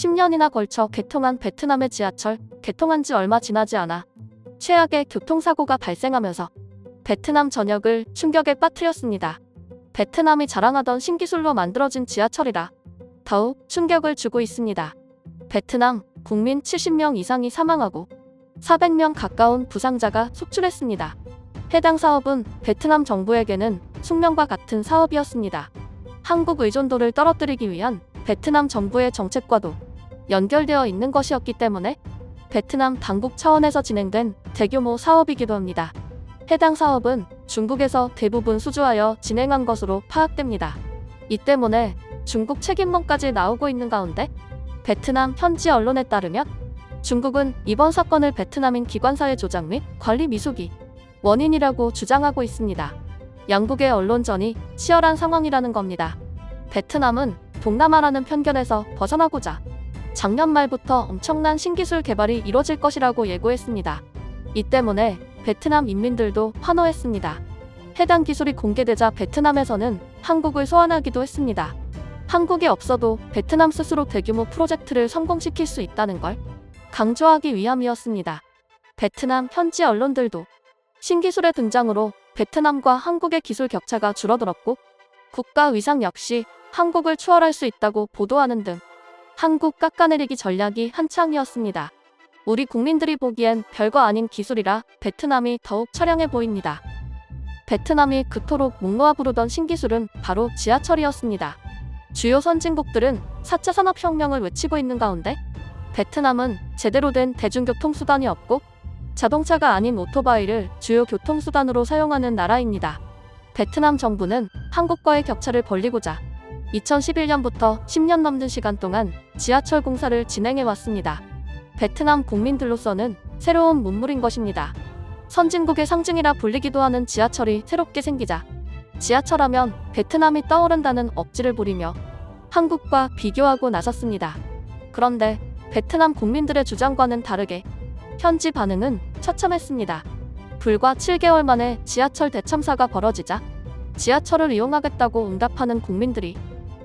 10년이나 걸쳐 개통한 베트남의 지하철, 개통한 지 얼마 지나지 않아 최악의 교통사고가 발생하면서 베트남 전역을 충격에 빠뜨렸습니다. 베트남이 자랑하던 신기술로 만들어진 지하철이라 더욱 충격을 주고 있습니다. 베트남 국민 70명 이상이 사망하고 400명 가까운 부상자가 속출했습니다. 해당 사업은 베트남 정부에게는 숙명과 같은 사업이었습니다. 한국 의존도를 떨어뜨리기 위한 베트남 정부의 정책과도 연결되어 있는 것이었기 때문에 베트남 당국 차원에서 진행된 대규모 사업이기도 합니다. 해당 사업은 중국에서 대부분 수주하여 진행한 것으로 파악됩니다. 이 때문에 중국 책임론까지 나오고 있는 가운데 베트남 현지 언론에 따르면 중국은 이번 사건을 베트남인 기관사의 조작 및 관리 미숙이 원인이라고 주장하고 있습니다. 양국의 언론전이 치열한 상황이라는 겁니다. 베트남은 동남아라는 편견에서 벗어나고자 작년 말부터 엄청난 신기술 개발이 이뤄질 것이라고 예고했습니다. 이 때문에 베트남 인민들도 환호했습니다. 해당 기술이 공개되자 베트남에서는 한국을 소환하기도 했습니다. 한국이 없어도 베트남 스스로 대규모 프로젝트를 성공시킬 수 있다는 걸 강조하기 위함이었습니다. 베트남 현지 언론들도 신기술의 등장으로 베트남과 한국의 기술 격차가 줄어들었고 국가 위상 역시 한국을 추월할 수 있다고 보도하는 등 한국 깎아내리기 전략이 한창이었습니다. 우리 국민들이 보기엔 별거 아닌 기술이라 베트남이 더욱 처량해 보입니다. 베트남이 그토록 목놓아 부르던 신기술은 바로 지하철이었습니다. 주요 선진국들은 4차 산업혁명을 외치고 있는 가운데 베트남은 제대로 된 대중교통수단이 없고 자동차가 아닌 오토바이를 주요 교통수단으로 사용하는 나라입니다. 베트남 정부는 한국과의 격차를 벌리고자 2011년부터 10년 넘는 시간 동안 지하철 공사를 진행해 왔습니다. 베트남 국민들로서는 새로운 문물인 것입니다. 선진국의 상징이라 불리기도 하는 지하철이 새롭게 생기자 지하철하면 베트남이 떠오른다는 억지를 부리며 한국과 비교하고 나섰습니다. 그런데 베트남 국민들의 주장과는 다르게 현지 반응은 처참했습니다. 불과 7개월 만에 지하철 대참사가 벌어지자 지하철을 이용하겠다고 응답하는 국민들이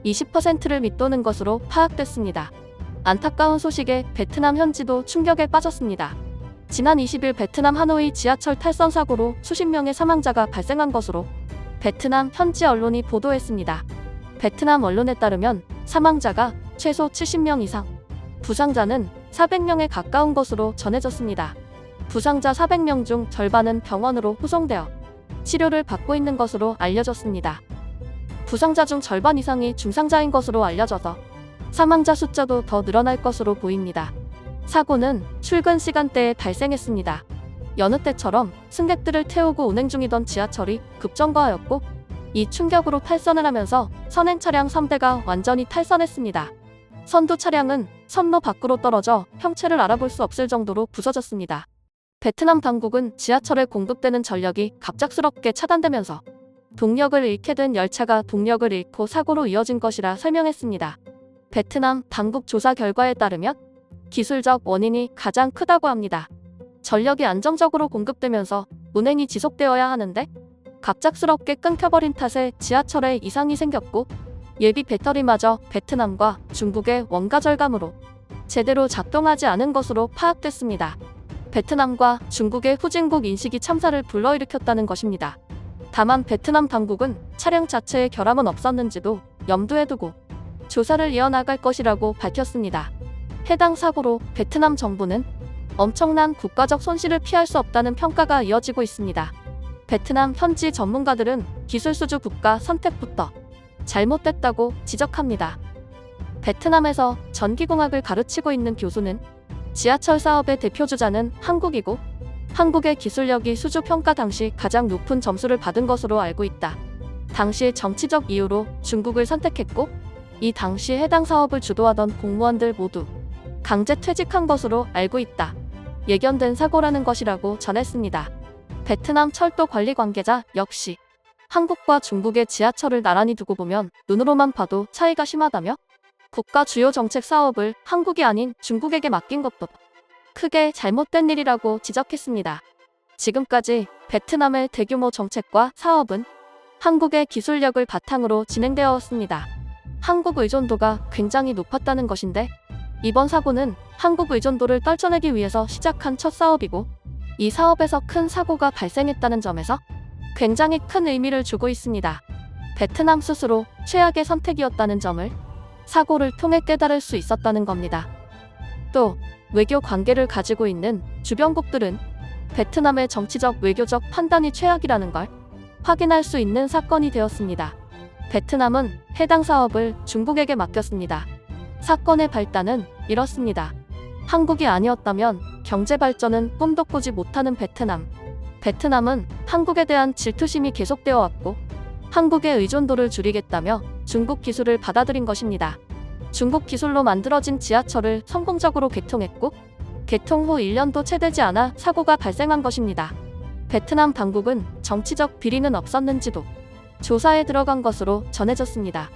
20%를 밑도는 것으로 파악됐습니다. 안타까운 소식에 베트남 현지도 충격에 빠졌습니다. 지난 20일 베트남 하노이 지하철 탈선 사고로 수십 명의 사망자가 발생한 것으로 베트남 현지 언론이 보도했습니다. 베트남 언론에 따르면 사망자가 최소 70명 이상, 부상자는 400명에 가까운 것으로 전해졌습니다. 부상자 400명 중 절반은 병원으로 후송되어 치료를 받고 있는 것으로 알려졌습니다. 부상자 중 절반 이상이 중상자인 것으로 알려져서 사망자 숫자도 더 늘어날 것으로 보입니다. 사고는 출근 시간대에 발생했습니다. 여느 때처럼 승객들을 태우고 운행 중이던 지하철이 급정거하였고 이 충격으로 탈선을 하면서 선행 차량 3대가 완전히 탈선했습니다. 선두 차량은 선로 밖으로 떨어져 형체를 알아볼 수 없을 정도로 부서졌습니다. 베트남 당국은 지하철에 공급되는 전력이 갑작스럽게 차단되면서 동력을 잃게 된 열차가 동력을 잃고 사고로 이어진 것이라 설명했습니다. 베트남 당국 조사 결과에 따르면 기술적 원인이 가장 크다고 합니다. 전력이 안정적으로 공급되면서 운행이 지속되어야 하는데 갑작스럽게 끊겨버린 탓에 지하철에 이상이 생겼고 예비 배터리마저 베트남과 중국의 원가 절감으로 제대로 작동하지 않은 것으로 파악됐습니다. 베트남과 중국의 후진국 인식이 참사를 불러일으켰다는 것입니다. 다만 베트남 당국은 차량 자체에 결함은 없었는지도 염두에 두고 조사를 이어나갈 것이라고 밝혔습니다. 해당 사고로 베트남 정부는 엄청난 국가적 손실을 피할 수 없다는 평가가 이어지고 있습니다. 베트남 현지 전문가들은 기술 수주 국가 선택부터 잘못됐다고 지적합니다. 베트남에서 전기공학을 가르치고 있는 교수는 지하철 사업의 대표주자는 한국이고 한국의 기술력이 수주 평가 당시 가장 높은 점수를 받은 것으로 알고 있다. 당시 정치적 이유로 중국을 선택했고 이 당시 해당 사업을 주도하던 공무원들 모두 강제 퇴직한 것으로 알고 있다. 예견된 사고라는 것이라고 전했습니다. 베트남 철도 관리 관계자 역시 한국과 중국의 지하철을 나란히 두고 보면 눈으로만 봐도 차이가 심하다며 국가 주요 정책 사업을 한국이 아닌 중국에게 맡긴 것도 크게 잘못된 일이라고 지적했습니다. 지금까지 베트남의 대규모 정책과 사업은 한국의 기술력을 바탕으로 진행되어 왔습니다. 한국 의존도가 굉장히 높았다는 것인데 이번 사고는 한국 의존도를 떨쳐내기 위해서 시작한 첫 사업이고 이 사업에서 큰 사고가 발생했다는 점에서 굉장히 큰 의미를 주고 있습니다. 베트남 스스로 최악의 선택이었다는 점을 사고를 통해 깨달을 수 있었다는 겁니다. 또 외교 관계를 가지고 있는 주변국들은 베트남의 정치적 외교적 판단이 최악이라는 걸 확인할 수 있는 사건이 되었습니다. 베트남은 해당 사업을 중국에게 맡겼습니다. 사건의 발단은 이렇습니다. 한국이 아니었다면 경제 발전은 꿈도 꾸지 못하는 베트남. 베트남은 한국에 대한 질투심이 계속되어 왔고 한국의 의존도를 줄이겠다며 중국 기술을 받아들인 것입니다. 중국 기술로 만들어진 지하철을 성공적으로 개통했고 개통 후 1년도 채 되지 않아 사고가 발생한 것입니다. 베트남 당국은 정치적 비리는 없었는지도 조사에 들어간 것으로 전해졌습니다.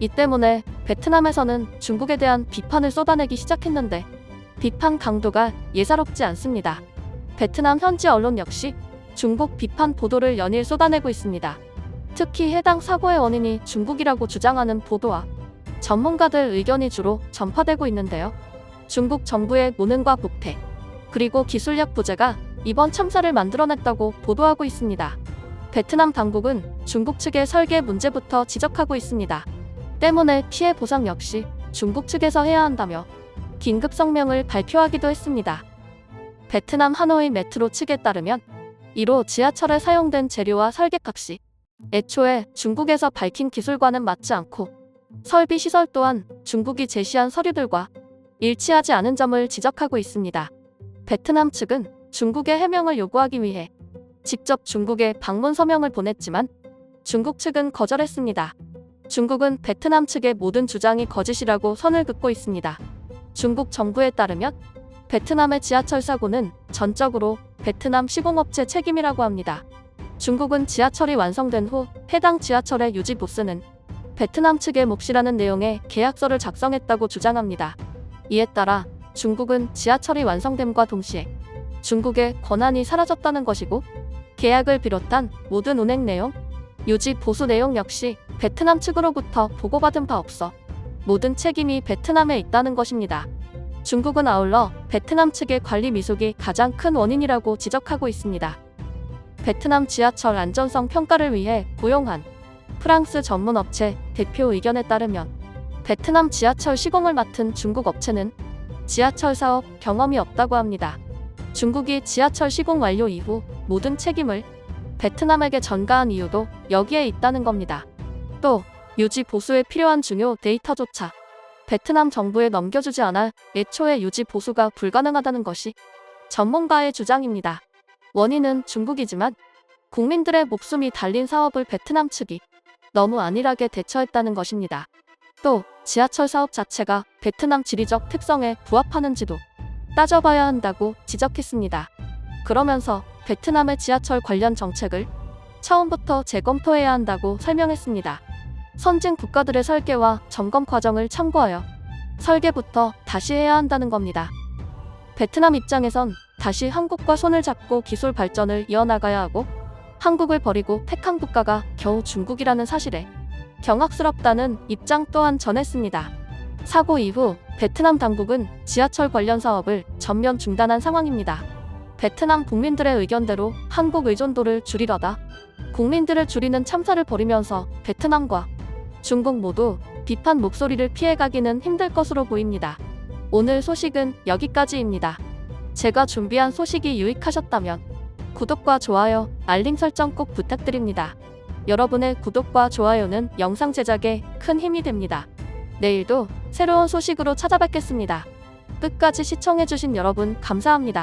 이 때문에 베트남에서는 중국에 대한 비판을 쏟아내기 시작했는데 비판 강도가 예사롭지 않습니다. 베트남 현지 언론 역시 중국 비판 보도를 연일 쏟아내고 있습니다. 특히 해당 사고의 원인이 중국이라고 주장하는 보도와 전문가들 의견이 주로 전파되고 있는데요. 중국 정부의 무능과 부패, 그리고 기술력 부재가 이번 참사를 만들어냈다고 보도하고 있습니다. 베트남 당국은 중국 측의 설계 문제부터 지적하고 있습니다. 때문에 피해 보상 역시 중국 측에서 해야 한다며 긴급 성명을 발표하기도 했습니다. 베트남 하노이 메트로 측에 따르면 이로 지하철에 사용된 재료와 설계값이 애초에 중국에서 밝힌 기술과는 맞지 않고 설비 시설 또한 중국이 제시한 서류들과 일치하지 않은 점을 지적하고 있습니다. 베트남 측은 중국의 해명을 요구하기 위해 직접 중국에 방문 서명을 보냈지만 중국 측은 거절했습니다. 중국은 베트남 측의 모든 주장이 거짓이라고 선을 긋고 있습니다. 중국 정부에 따르면 베트남의 지하철 사고는 전적으로 베트남 시공업체 책임이라고 합니다. 중국은 지하철이 완성된 후 해당 지하철의 유지 보스는 베트남 측의 몫이라는 내용의 계약서를 작성했다고 주장합니다. 이에 따라 중국은 지하철이 완성됨과 동시에 중국의 권한이 사라졌다는 것이고 계약을 비롯한 모든 운행 내용, 유지 보수 내용 역시 베트남 측으로부터 보고받은 바 없어 모든 책임이 베트남에 있다는 것입니다. 중국은 아울러 베트남 측의 관리 미숙이 가장 큰 원인이라고 지적하고 있습니다. 베트남 지하철 안전성 평가를 위해 고용한 프랑스 전문 업체 대표 의견에 따르면 베트남 지하철 시공을 맡은 중국 업체는 지하철 사업 경험이 없다고 합니다. 중국이 지하철 시공 완료 이후 모든 책임을 베트남에게 전가한 이유도 여기에 있다는 겁니다. 또 유지 보수에 필요한 중요 데이터조차 베트남 정부에 넘겨주지 않아 애초에 유지 보수가 불가능하다는 것이 전문가의 주장입니다. 원인은 중국이지만 국민들의 목숨이 달린 사업을 베트남 측이 너무 안일하게 대처했다는 것입니다. 또 지하철 사업 자체가 베트남 지리적 특성에 부합하는지도 따져봐야 한다고 지적했습니다. 그러면서 베트남의 지하철 관련 정책을 처음부터 재검토해야 한다고 설명했습니다. 선진 국가들의 설계와 점검 과정을 참고하여 설계부터 다시 해야 한다는 겁니다. 베트남 입장에선 다시 한국과 손을 잡고 기술 발전을 이어나가야 하고 한국을 버리고 택한 국가가 겨우 중국이라는 사실에 경악스럽다는 입장 또한 전했습니다. 사고 이후 베트남 당국은 지하철 관련 사업을 전면 중단한 상황입니다. 베트남 국민들의 의견대로 한국 의존도를 줄이려다 국민들을 줄이는 참사를 벌이면서 베트남과 중국 모두 비판 목소리를 피해가기는 힘들 것으로 보입니다. 오늘 소식은 여기까지입니다. 제가 준비한 소식이 유익하셨다면 구독과 좋아요, 알림 설정 꼭 부탁드립니다. 여러분의 구독과 좋아요는 영상 제작에 큰 힘이 됩니다. 내일도 새로운 소식으로 찾아뵙겠습니다. 끝까지 시청해주신 여러분 감사합니다.